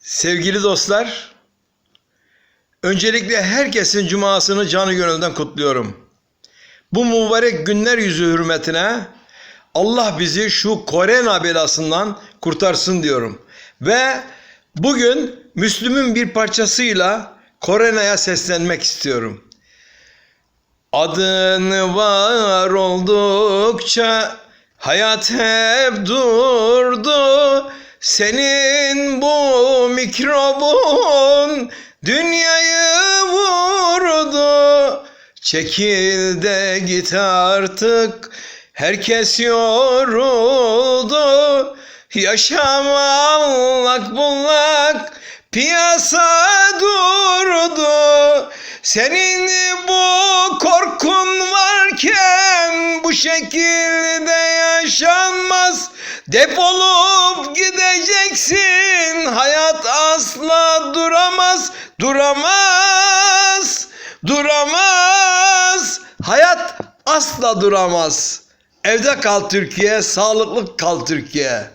Sevgili dostlar, öncelikle herkesin cumasını canı gönülden kutluyorum. Bu mübarek günler yüzü hürmetine Allah bizi şu korona belasından kurtarsın diyorum. Ve bugün Müslüm'ün bir parçasıyla koronaya seslenmek istiyorum. Adın var oldukça hayat hep durdu. Senin bu mikrobun dünyayı vurdu. Çekil de git artık. Herkes yoruldu. Yaşam allak bullak piyasa durdu. Senin bu korkun varken bu şekilde yaşanmaz. Defolup gideceksin. Duramaz, duramaz. Hayat asla duramaz. Evde kal Türkiye, sağlıklı kal Türkiye.